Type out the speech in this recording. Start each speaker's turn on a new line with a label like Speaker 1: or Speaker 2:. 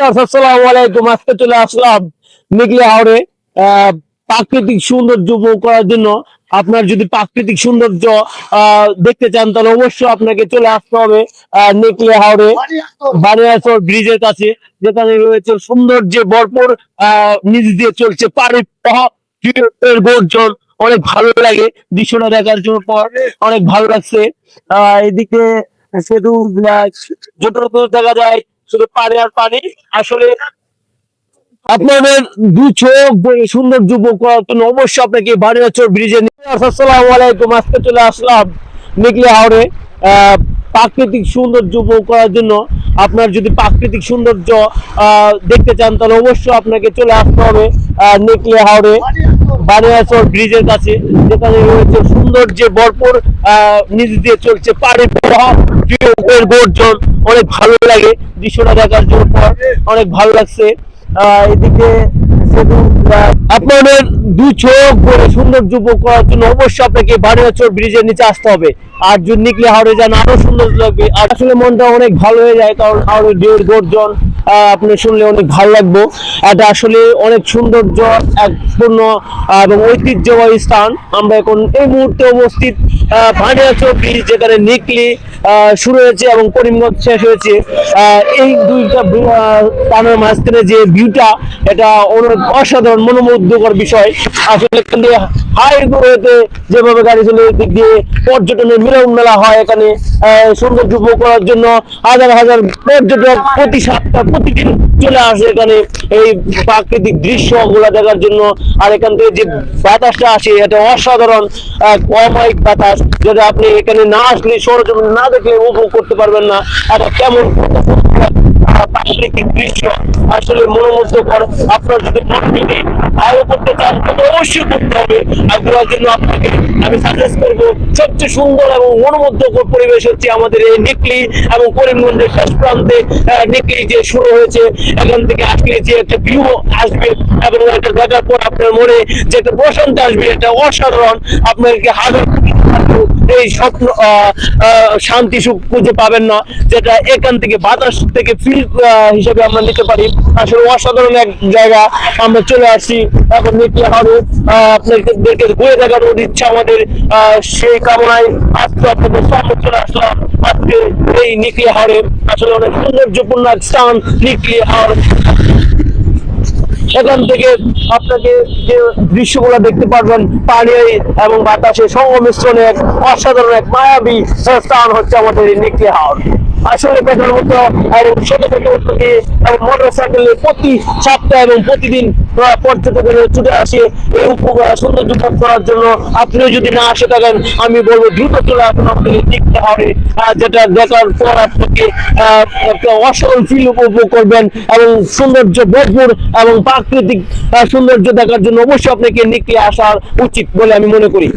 Speaker 1: আজকে চলে আসলাম নিকলে হাওড়ে প্রাকৃতিক সৌন্দর্য উপভোগ করার জন্য। আপনার যদি প্রাকৃতিক সৌন্দর্য দেখতে চান তাহলে অবশ্যই আপনাকে চলে আসতে হবে নিকলে হাওড়ে বানিয়াচর ব্রিজের কাছে যেখানে রয়েছে সৌন্দর্যে ভরপুর নিচ দিয়ে চলছে পাড়ি গর্জন। অনেক ভালো লাগে দৃশ্যটা দেখার জন্য পর অনেক ভালো লাগছে। আহ এদিকে আহ, যতটুকু দেখা যায় শুধু পানি আর পানি। আসলে আপনাদের দু চোখ সুন্দর যুবক করার জন্য অবশ্যই আপনাকে বানিয়াচর ব্রিজে আসসালামু আলাইকুম। আজকে চলে আসলাম নিকলে হাওড়ে প্রাকৃতিক সৌন্দর্য উপভোগ করার জন্য। আপনার যদি প্রাকৃতিক সৌন্দর্য দেখতে চান, তাহলে অবশ্যই আপনাকে চলে আসতে হবে নিকলে হাওড়ে বানিয়াচর ব্রিজের কাছে যেখানে রয়েছে সৌন্দর্যে ভরপুর আহ, নিচ দিয়ে চলছে পাড়ি গর্জন অনেক ভালো লাগে দৃশ্যটা দেখার জন্য অনেক ভালো লাগছে। এদিকে আপনাদের দু চোখ করে সৌন্দর্য উপভোগ করার জন্য অবশ্যই আপনাকে বানিয়াচর ব্রিজের নিচে আসতে হবে। আর যদি নিকলে হাওড়ে যান আরও সুন্দর লাগবে। আসলে মনটা অনেক ভালো হয়ে যায় কারণ হাওড়ের ঢেউর গর্জন আপনি শুনলে অনেক ভালো লাগবো। এটা আসলে অনেক সৌন্দর্য এক পূর্ণ এবং ঐতিহ্যবাহী স্থান। আমরা এখন এই মুহূর্তে অবস্থিত আহ, ভানিয়াচর ব্রিজ যেখানে নিকলি শুরু হয়েছে এবং করিমগঞ্জ শেষ হয়েছে। এই দুইটা টানের মাঝখানে যে ভিউটা, এটা অসাধারণ, মনোমুগ্ধকর বিষয়। আসলে এখান দিয়ে যেভাবে গাড়ি চলে দিক দিয়ে পর্যটনের মিলন মেলা হয় এখানে। সৌন্দর্য উপভোগ করার জন্য হাজার হাজার পর্যটক প্রতি সপ্তাহ, প্রতিদিন চলে আসে এখানে এই প্রাকৃতিক দৃশ্য দৃশ্যগুলো দেখার জন্য। আর এখান থেকে যে বাতাসটা আসে, এটা অসাধারণ অমায়িক বাতাস, যেটা আপনি এখানে না আসলে সরজমিনে না দেখলে উপভোগ করতে পারবেন না। এটা কেমন আপনার শুরু হয়েছে, এখান থেকে আসলে যে একটা ভিউ আসবে এবং পর আপনার মনে যে একটা প্রশান্তি আসবে, এটা অসাধারণ। আপনাকে হাজার এই স্বপ্ন শান্তি সুখ খুঁজে পাবেন না যেটা এখান থেকে বাতাস থেকে ফিল হিসেবে আমরা নিতে পারি। আসলে অসাধারণ এক জায়গা আমরা চলে আসছি। এখন নিতে আহ, আপনাদেরকে ঘুরে দেখানোর ইচ্ছা আমাদের। সেই কামনায় আজকে আপনাদের সামনে চলে আসলাম। আজকে এই নিকলি হাওড়ে আসলে অনেক সৌন্দর্যপূর্ণ স্থান নিকলি হাওড় সেখান থেকে আপনাকে যে দৃশ্যগুলো দেখতে পারবেন পানি এবং বাতাসে সংমিশ্রণে এক অসাধারণ এক মায়াবী স্থান হচ্ছে আমাদের এই হাওড় আসলে দেখার মতো এবং ছোট ছোট উদ্যোগে এবং মোটরসাইকেলে প্রতি সপ্তাহ এবং প্রতিদিন পর্যটকেরা ছুটে আসে এই সৌন্দর্য উপভোগ করার জন্য। আপনিও যদি না আসে থাকেন আমি বলব দ্রুত চলে আসুন নিকলি হাওড়ে আহ, যেটা দেখার পর আপনাকে অসাধারণ ফিল উপভোগ করবেন এবং সৌন্দর্য ভরপুর এবং প্রাকৃতিক সৌন্দর্য দেখার জন্য অবশ্যই আপনাকে নিকলে আসার উচিত বলে আমি মনে করি।